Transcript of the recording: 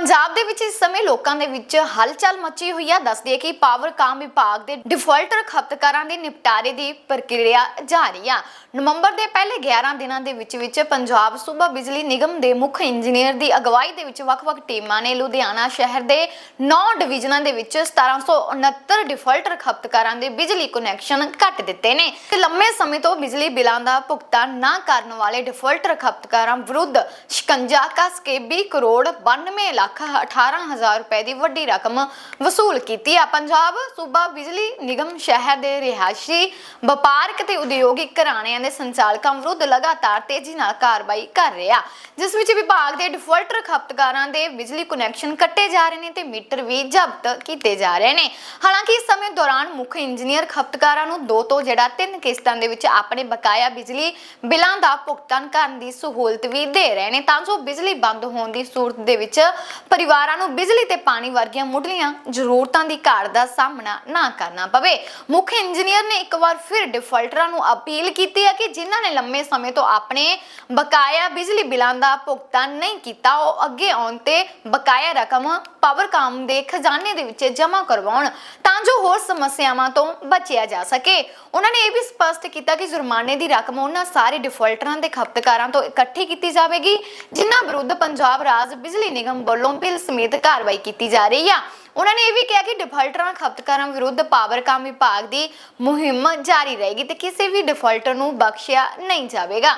ਪੰਜਾਬ ਦੇ ਵਿੱਚ ਇਸ ਸਮੇਂ ਲੋਕਾਂ ਦੇ ਵਿੱਚ ਹਲਚਲ ਮਚੀ ਹੋਈ ਆ। ਦੱਸਦੀ ਹੈ ਕਿ ਪਾਵਰ ਕਾਮ ਵਿਭਾਗ ਦੇ ਡਿਫਾਲਟਰ ਖਪਤਕਾਰਾਂ ਦੇ ਨਿਪਟਾਰੇ ਦੀ ਪ੍ਰਕਿਰਿਆ ਜਾਰੀ ਆ। ਨਵੰਬਰ ਦੇ ਪਹਿਲੇ 11 ਦਿਨਾਂ ਦੇ ਵਿੱਚ ਵਿੱਚ ਪੰਜਾਬ ਸੂਬਾ ਬਿਜਲੀ ਨਿਗਮ ਦੇ ਮੁੱਖ ਇੰਜੀਨੀਅਰ ਦੀ ਅਗਵਾਈ ਦੇ ਵਿੱਚ ਵੱਖ-ਵੱਖ ਟੀਮਾਂ ਨੇ ਲੁਧਿਆਣਾ ਸ਼ਹਿਰ ਦੇ 9 ਡਿਵੀਜ਼ਨਾਂ ਦੇ ਵਿੱਚ 1769 ਡਿਫਾਲਟਰ ਖਪਤਕਾਰਾਂ ਦੇ ਬਿਜਲੀ ਕਨੈਕਸ਼ਨ ਕੱਟ ਦਿੱਤੇ ਨੇ। ਤੇ ਲੰਮੇ ਸਮੇਂ ਤੋਂ ਬਿਜਲੀ ਬਿੱਲਾਂ ਦਾ ਭੁਗਤਾਨ ਨਾ ਕਰਨ ਵਾਲੇ ਡਿਫਾਲਟਰ ਖਪਤਕਾਰਾਂ ਵਿਰੁੱਧ ਸ਼ਿਕੰਜਾ ਕੱਸ ਕੇ 20 ਕਰੋੜ 92 ਲੱਖ 18 ਹਜ਼ਾਰ ਰੁਪਏ ਦੀ ਵੱਡੀ ਰਕਮ ਵਸੂਲ ਕੀਤੀ ਆ। ਪੰਜਾਬ ਸੂਬਾ ਬਿਜਲੀ ਨਿਗਮ ਸ਼ਹਿਰ ਦੇ ਰਿਹਾਇਸ਼ੀ ਵਪਾਰਕ ਤੇ ਉਦਯੋਗਿਕ ਘਰਾਣਿਆਂ ਦੇ ਸੰਚਾਲਕਾਂ ਵਿਰੁੱਧ ਲਗਾਤਾਰ ਤੇਜ਼ੀ ਨਾਲ ਕਾਰਵਾਈ ਕਰ ਰਿਹਾ। ਜਿਸ ਵਿੱਚ ਵਿਭਾਗ ਦੇ ਡਿਫਾਲਟਰ ਖਪਤਕਾਰਾਂ ਦੇ ਬਿਜਲੀ ਕਨੈਕਸ਼ਨ ਕੱਟੇ ਜਾ ਰਹੇ ਨੇ ਤੇ ਮੀਟਰ ਵੀ ਜ਼ਬਤ ਕੀਤੇ ਜਾ ਰਹੇ ਨੇ। ਹਾਲਾਂਕਿ ਇਸ ਸਮੇਂ ਦੌਰਾਨ ਮੁੱਖ ਇੰਜੀਨੀਅਰ ਖਪਤਕਾਰਾਂ ਨੂੰ ਦੋ ਤੋਂ ਜਿਹੜਾ ਤਿੰਨ ਕਿਸ਼ਤਾਂ ਦੇ ਵਿੱਚ ਆਪਣੇ ਬਕਾਇਆ ਬਿਜਲੀ ਬਿੱਲਾਂ ਦਾ ਭੁਗਤਾਨ ਕਰਨ ਦੀ ਸਹੂਲਤ ਵੀ ਦੇ ਰਹੇ ਨੇ। ਤਾਂ ਜੋ ਬਿਜਲੀ ਬੰਦ ਹੋਣ ਦੀ ਸੂਰਤ ਦੇ ਵਿੱਚ ਪਰਿਵਾਰਾਂ ਨੂੰ ਬਿਜਲੀ ਤੇ ਪਾਣੀ ਵਰਗੀਆਂ ਮੁੱਢਲੀਆਂ ਜ਼ਰੂਰਤਾਂ ਦੀ ਘਾਟ ਦਾ ਸਾਹਮਣਾ ਨਾ ਕਰਨਾ ਪਵੇ। ਮੁੱਖ ਇੰਜੀਨੀਅਰ ਨੇ ਇੱਕ ਵਾਰ ਫਿਰ ਡਿਫਾਲਟਰਾਂ ਨੂੰ ਅਪੀਲ ਕੀਤੀ ਹੈ ਕਿ ਜਿਨ੍ਹਾਂ ਨੇ ਲੰਮੇ ਸਮੇਂ ਤੋਂ ਆਪਣੇ ਬਕਾਇਆ ਬਿਜਲੀ ਬਿੱਲਾਂ ਦਾ ਭੁਗਤਾਨ ਨਹੀਂ ਕੀਤਾ, ਉਹ ਅੱਗੇ ਆਉਣ ਤੇ ਬਕਾਇਆ ਰਕਮ ਪਾਵਰਕਾਮ ਦੇ ਖਜ਼ਾਨੇ ਦੇ ਵਿੱਚ ਜਮ੍ਹਾਂ ਕਰਵਾਉਣ ਤਾਂ ਜੋ ਹੋਰ ਸਮੱਸਿਆਵਾਂ ਤੋਂ ਬਚਿਆ ਜਾ ਸਕੇ। ਉਹਨਾਂ ਨੇ ਇਹ ਵੀ ਸਪਸ਼ਟ ਕੀਤਾ ਕਿ ਜੁਰਮਾਨੇ ਦੀ ਰਕਮ ਉਹਨਾਂ ਸਾਰੇ ਡਿਫਾਲਟਰਾਂ ਦੇ ਖਪਤਕਾਰਾਂ ਤੋਂ ਇਕੱਠੀ ਕੀਤੀ ਜਾਵੇਗੀ, ਜਿਨ੍ਹਾਂ ਵਿਰੁੱਧ ਪੰਜਾਬ ਰਾਜ ਬਿਜਲੀ ਨਿਗਮ ਵੱਲੋਂ ਬਿੱਲ ਸਮੇਤ ਕਾਰਵਾਈ ਕੀਤੀ ਜਾ ਰਹੀ ਆ। ਉਹਨਾਂ ਨੇ ਇਹ ਵੀ ਕਿਹਾ ਕਿ ਡਿਫਾਲਟਰਾਂ, ਖਪਤਕਾਰਾਂ ਵਿਰੁੱਧ ਪਾਵਰਕਾਮ ਵਿਭਾਗ ਦੀ ਮੁਹਿੰਮ ਜਾਰੀ ਰਹੇਗੀ ਤੇ ਕਿਸੇ ਵੀ ਡਿਫਾਲਟਰ ਨੂੰ ਬਖਸ਼ਿਆ ਨਹੀਂ ਜਾਵੇਗਾ।